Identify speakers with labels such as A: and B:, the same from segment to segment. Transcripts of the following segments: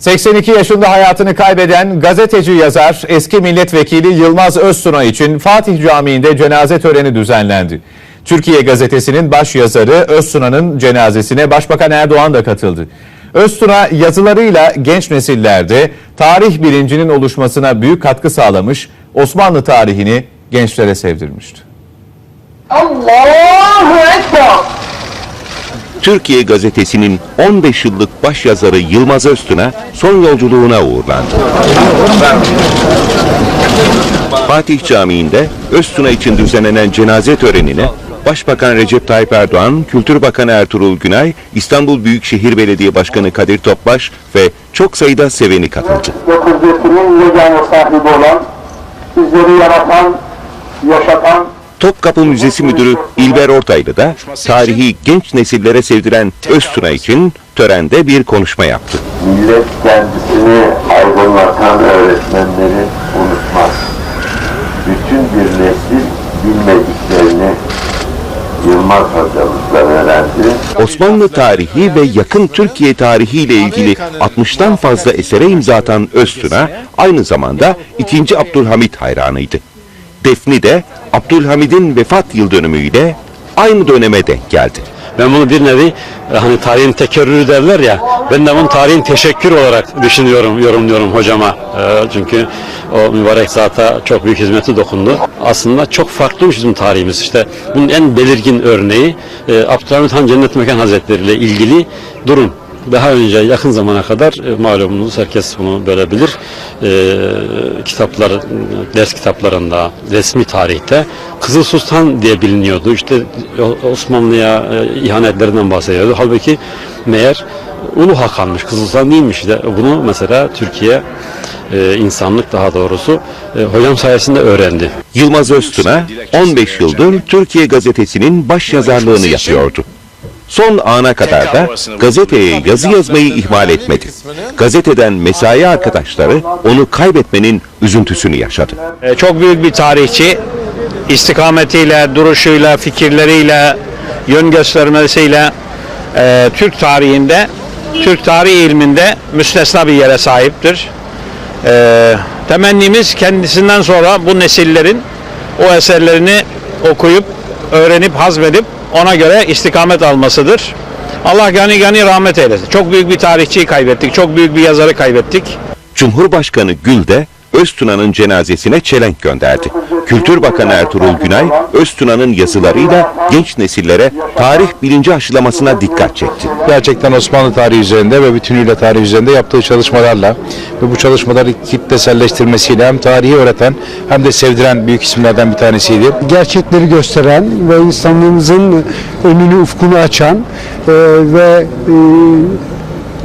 A: 82 yaşında hayatını kaybeden gazeteci yazar eski milletvekili Yılmaz Öztuna için Fatih Camii'nde cenaze töreni düzenlendi. Türkiye gazetesinin baş yazarı Öztuna'nın cenazesine Başbakan Erdoğan da katıldı. Öztuna yazılarıyla genç nesillerde tarih bilincinin oluşmasına büyük katkı sağlamış, Osmanlı tarihini gençlere sevdirmişti.
B: Allahu Ekber.
C: Türkiye gazetesinin 15 yıllık başyazarı Yılmaz Öztuna son yolculuğuna uğurlandı. Fatih Camii'nde Öztuna için düzenlenen cenaze törenine Başbakan Recep Tayyip Erdoğan, Kültür Bakanı Ertuğrul Günay, İstanbul Büyükşehir Belediye Başkanı Kadir Topbaş ve çok sayıda seveni katıldı.
B: Kudretinin yegane sahibi olan, bizleri yaratan, yaşatan,
C: Topkapı Müzesi Müdürü İlber Ortaylı da tarihi genç nesillere sevdiren Öztuna için törende bir konuşma yaptı.
D: millet kendisini aydınlatan öğretmenleri unutmaz. Bütün bir nesil bilmediklerini Yılmaz hocamızdan öğrendi.
C: Osmanlı tarihi ve yakın Türkiye tarihi ile ilgili 60'tan fazla esere imza atan Öztuna aynı zamanda 2. Abdülhamit hayranıydı. Defni de Abdülhamid'in vefat yıl dönümüyle aynı döneme denk geldi.
E: Ben bunu bir nevi e, hani tarihin tekerrürü derler ya ben de bunu tarihin teşekkür olarak düşünüyorum, yorumluyorum hocama. E, çünkü o mübarek zata çok büyük hizmeti dokundu. Aslında çok farklıymış bizim tarihimiz. İşte bunun en belirgin örneği e, Abdülhamit Han Cennet Mekan Hazretleri ile ilgili durum. Daha önce yakın zamana kadar e, malumunuz herkes bunu böyle bilir. E, kitaplar, ders kitaplarında, resmi tarihte Kızıl Sultan diye biliniyordu. İşte Osmanlı'ya e, ihanetlerinden bahsediyordu. Halbuki meğer Ulu Hakan'mış, Kızıl Sultan değilmiş. İşte bunu mesela Türkiye e, insanlık daha doğrusu e, hocam sayesinde öğrendi.
C: Yılmaz Öztuna 15 yıldır Türkiye gazetesinin baş yazarlığını yapıyordu. Son ana kadar da gazeteye yazı yazmayı ihmal etmedi. Gazeteden mesai arkadaşları onu kaybetmenin üzüntüsünü yaşadı.
F: E, Çok büyük bir tarihçi. istikametiyle, duruşuyla, fikirleriyle, yön göstermesiyle e, Türk tarihinde, Türk tarihi ilminde müstesna bir yere sahiptir. E, temennimiz kendisinden sonra bu nesillerin o eserlerini okuyup, öğrenip, hazmedip ona göre istikamet almasıdır. Allah gani gani rahmet eylesin. Çok büyük bir tarihçiyi kaybettik, çok büyük bir yazarı kaybettik.
C: Cumhurbaşkanı Gül de Öztuna'nın cenazesine çelenk gönderdi. Kültür Bakanı Ertuğrul Günay, Öztuna'nın yazılarıyla genç nesillere tarih bilinci aşılamasına dikkat çekti.
G: gerçekten Osmanlı tarihi üzerinde ve bütünüyle tarih üzerinde yaptığı çalışmalarla ve bu çalışmaları kitleselleştirmesiyle hem tarihi öğreten hem de sevdiren büyük isimlerden bir tanesiydi.
H: gerçekleri gösteren ve insanlığımızın önünü ufkunu açan e, ve e,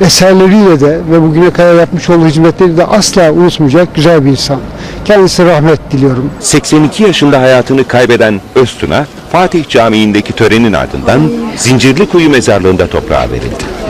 H: eserleriyle de ve bugüne kadar yapmış olduğu hizmetleri de asla unutmayacak güzel bir insan. Kendisine rahmet diliyorum.
C: 82 yaşında hayatını kaybeden Öztuna, Fatih Camii'ndeki törenin ardından Zincirlikuyu mezarlığında toprağa verildi.